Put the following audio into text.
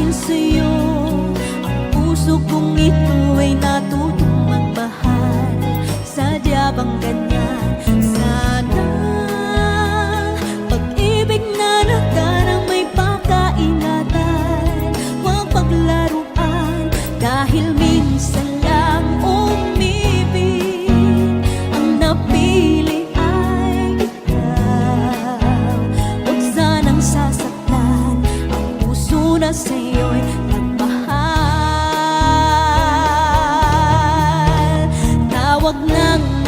dahil sa'yo. Ang puso kong ito sa'yo'y nagmahal. Tawag ng